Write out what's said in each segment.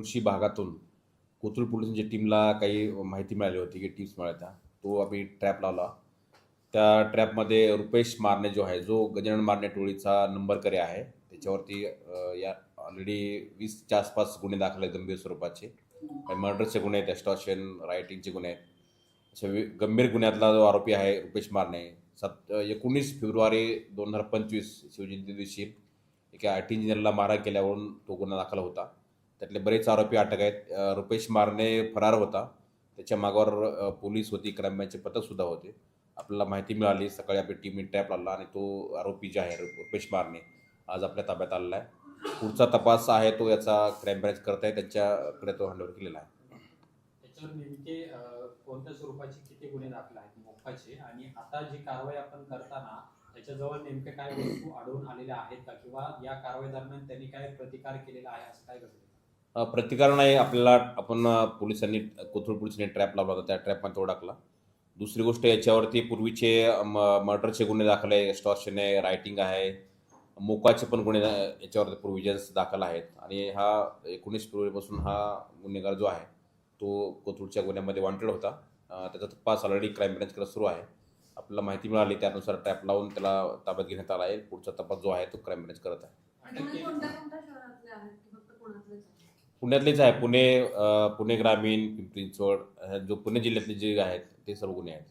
तुळशी भागातून कोथरूड पोलिसांच्या टीमला काही माहिती मिळाली होती की टिप्स मिळाल्या तो आम्ही ट्रॅप लावला. त्या ट्रॅपमध्ये रुपेश मारणे जो आहे जो गजानन मारणे टोळीचा नंबरकरी आहे त्याच्यावरती या ऑलरेडी वीसच्या आसपास गुन्हे दाखल आहेत गंभीर स्वरूपाचे. मर्डरचे गुन्हे आहेत एस्टॉशन रायटिंगचे गुन्हे आहेत. अशा गंभीर गुन्ह्यातला जो आरोपी आहे रुपेश मारणे सत एकोणीस फेब्रुवारी दोन हजार पंचवीस शिवजयंती दिवशी एका आय टी इंजिनियरला मारा केल्यावरून तो गुन्हा दाखल होता. त्यातले बरेच आरोपी अटक आहेत. रुपेश मारणे फरार होता. त्याच्या मागावर पोलीस होती. क्राईम ब्रँचचे पथकसुद्धा होते. आपल्याला माहिती मिळाली. सकाळी आपली टीमने ट्रॅप लागला आणि तो आरोपी जे आहे रुपेश मारणे आज आपल्या ताब्यात आलेला आहे. पुढचा तपास आहे तो याचा क्राईम ब्रँच करत आहे. त्यांच्याकडे तो हँडओव्हर केलेला आहे. त्याच्यावर नेमके कोणत्या स्वरूपाचे किती गुन्हे दाखल आहेत? मोफाचे आणि आता जी कारवाई आपण करताना त्याच्याजवळ नेमके काय वस्तू आढळून आलेल्या आहेत का? किंवा या कारवाई दरम्यान त्यांनी काय प्रतिकार केलेला आहे? असं काय घडलं? प्रतिकार नाही आपल्याला आपण पोलिसांनी कोथरूड पोलिसांनी ट्रॅप लावला होता त्या ट्रॅपमध्ये तो अडकला. दुसरी गोष्ट याच्यावरती पूर्वीचे मर्डरचे गुन्हे दाखल आहे एक्स्टॉर्शन आहे रायटिंग आहे. मोकाचे पण गुन्हे याच्यावरती प्रोव्हिजन्स दाखल आहेत. आणि हा एकोणीस फेब्रुवारीपासून हा गुन्हेगार जो आहे तो कोथरूडच्या गुन्ह्यामध्ये वॉन्टेड होता. त्याचा तपास ऑलरेडी क्राईम ब्रँचकडे सुरू आहे. आपल्याला माहिती मिळाली त्यानुसार ट्रॅप लावून त्याला ताब्यात घेण्यात आला आहे. पुढचा तपास जो आहे तो क्राईम ब्रँच करत आहे. पुण्यातलेच आहे. पुणे पुणे ग्रामीण पिंपरी चिंचवड जो पुणे जिल्ह्यातले जे आहेत ते सर्व गुन्हे आहेत.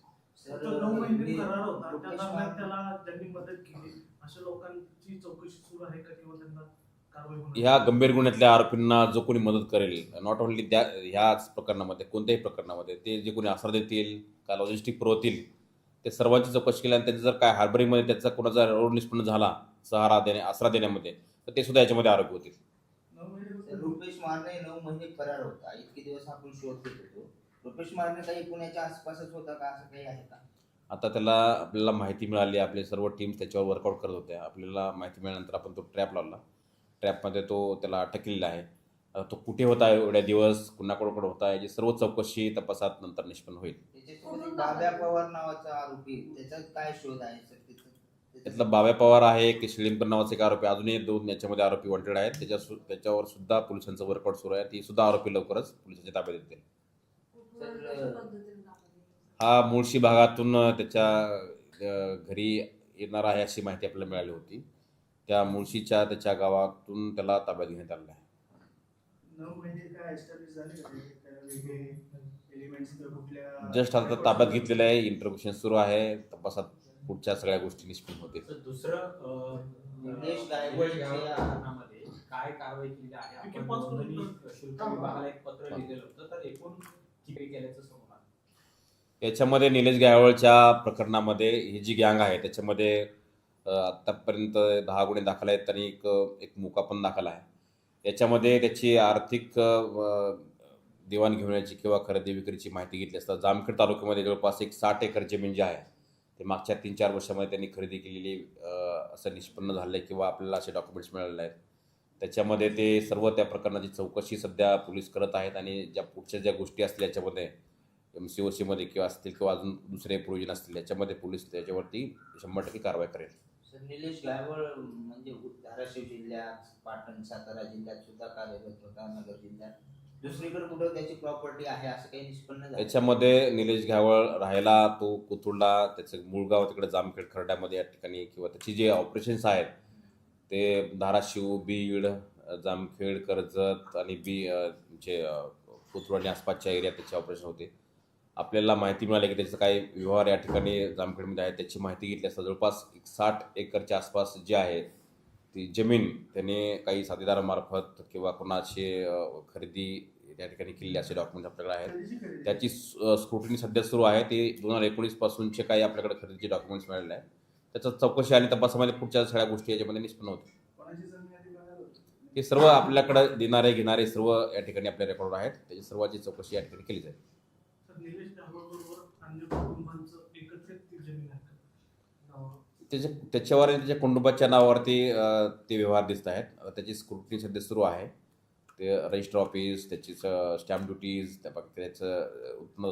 तो नऊ महिने करार होता. त्या दरम्यान त्याला ज्यांनी मदत केली. अशा लोकांची चौकशी सुरू आहे का किंवा त्यांना कारवाई होणार ह्या गंभीर गुन्ह्यातल्या आरोपींना जो कोणी मदत करेल नॉट ओन्ली त्या ह्याच प्रकरणामध्ये कोणत्याही प्रकरणामध्ये ते जे कोणी आसरा देतील का लॉजिस्टिक पुरवतील ते सर्वांची चौकशी केली आणि त्यांचं जर काय हार्बरिंगमध्ये त्याचा कोणाचा रोड निष्पन्न झाला सहारा देणे आसरा देण्यामध्ये तर ते सुद्धा याच्यामध्ये आरोपी होतील. रुपेश मारणे नऊ महिने फरार होता. इतके दिवस आपण शोध घेत होतो. रुपेश मारणे काही पुण्याच्या आसपासच होता का? असं काही आहे का? आता त्याला आपल्याला माहिती मिळाली. आपले सर्व टीम्स त्याच्यावर वर्कआउट करत होत्या आपल्याला माहिती मिळाल्यानंतर आपण तो ट्रॅप लावला. ट्रॅपमध्ये तो त्याला अटक केलेला आहे. तो कुठे होता एवढ्या दिवस? कुणाकडे होता? याची सर्व चौकशी तपासात नंतर निष्पन्न होईल. त्याच्यासोबत बाब्या पवार नावाचा आरोपी त्याचा काय शोध आहे? त्यातला बाव्या पवार आहे की शिलिंपर नावाचे एक आरोपी अजूनही दोन याच्यामध्ये आरोपी वॉन्टेड आहेत. त्याच्या त्याच्यावर सुद्धा पोलिसांचं वर्कआउट सुरू आहे. ती सुद्धा आरोपी लवकरच पोलिसांच्या ताब्यात येतील? हा मुळशी भागातून त्याच्या घरी येणार आहे अशी माहिती आपल्याला मिळाली होती. त्या मुळशीच्या त्याच्या गावातून त्याला ताब्यात घेण्यात आलेलं आहे. जस्ट आता ताब्यात घेतलेलं आहे. इंटरव्ह्युशन सुरू आहे. तपासात पुढच्या सगळ्या गोष्टी निष्पन्न होतील तर दुसरं अ, निलेश अ, गायकवाड निलेश गायकवाड या- प्रकरणामध्ये काय कारवाई केली आहे? ठीक आहे, आपण पाच करून नोंदणी तर- शुल्क विभागाला एक पत्र लिहिलेलं होतं. तर एकूण किती केल्याचं समोर आलं याच्यामध्ये निलेश गायवळच्या प्रकरणामध्ये ही जी गँग आहे त्याच्यामध्ये अ, आत्तापर्यंत दहा गुन्हे दाखल आहेत आणि एक एक मुका पण दाखल आहे. याच्यामध्ये त्याची आर्थिक अ, देवाणघेवाणीची किंवा खरेदी विक्रीची माहिती घेतली असता जामखेड तालुक्यामध्ये जवळपास एक साठ एकर जमीन जी आहे ते मागच्या तीन चार वर्षामध्ये त्यांनी खरेदी केलेली असं निष्पन्न झालं आहे किंवा आपल्याला असे डॉक्युमेंट्स मिळालेले आहेत. त्याच्यामध्ये ते सर्व त्या प्रकरणाची चौकशी सध्या पोलीस करत आहेत आणि ज्या पुढच्या ज्या गोष्टी असतील याच्यामध्ये एम सी ओ सीमध्ये किंवा असतील किंवा अजून दुसरे प्रोविजन असतील याच्यामध्ये पोलीस त्याच्यावरती शंभर टक्के कारवाई करेल. सर निलेश गायवळ म्हणजे धाराशिव जिल्ह्यात पाटण सातारा जिल्ह्यात सुद्धा कार्यरत होता नगर जिल्ह्यात. दुसरीकडे कुठं त्याची प्रॉपर्टी आहे असं काही निष्पन्न झालं याच्यामध्ये निलेश घ्यावळ राहायला तो कोथरूडला त्याचं मूळ गाव तिकडे जामखेड खरड्यामध्ये या ठिकाणी किंवा त्याची जे ऑपरेशन्स आहेत ते धाराशिव बीड जामखेड कर्जत आणि बी जे अ, आणि आसपासच्या एरियात त्याचे ऑपरेशन होते. आपल्याला माहिती मिळाली की त्याचं काही व्यवहार या ठिकाणी जामखेडमध्ये आहे त्याची माहिती घेतली असता जवळपास एक साठ एकरच्या आसपास जे आहे ती जमीन त्याने काही साथीदारामार्फत किंवा कोणाचे खरेदी त्या ठिकाणी केलेली असे डॉक्युमेंट आपल्याकडे आहेत. त्याची स्क्रुटिनी सध्या सुरू आहे. ते दोन हजार एकोणीसपासूनचे काही आपल्याकडे खरेदीचे डॉक्युमेंट्स मिळालेले आहेत. त्याचं चौकशी आणि तपासामध्ये पुढच्या सगळ्या गोष्टी याच्यामध्ये निष्पन्न होतील. ते हे सर्व आपल्याकडे देणारे घेणारे सर्व या ठिकाणी आपल्या रेकॉर्ड आहेत. त्याची सर्वांची चौकशी या ठिकाणी केली जाईल. अन्य कुटुंबांचं एकत्रित जमीन आहे त्याच्या त्याच्यावर आणि त्याच्या कुटुंबाच्या नावावरती ते व्यवहार दिसत आहेत. त्याची स्क्रुटनी सध्या सुरू आहे. ते रजिस्टर ऑफिस त्याचीच स्टॅम्प ड्युटीज त्या त्याचं उत्पन्न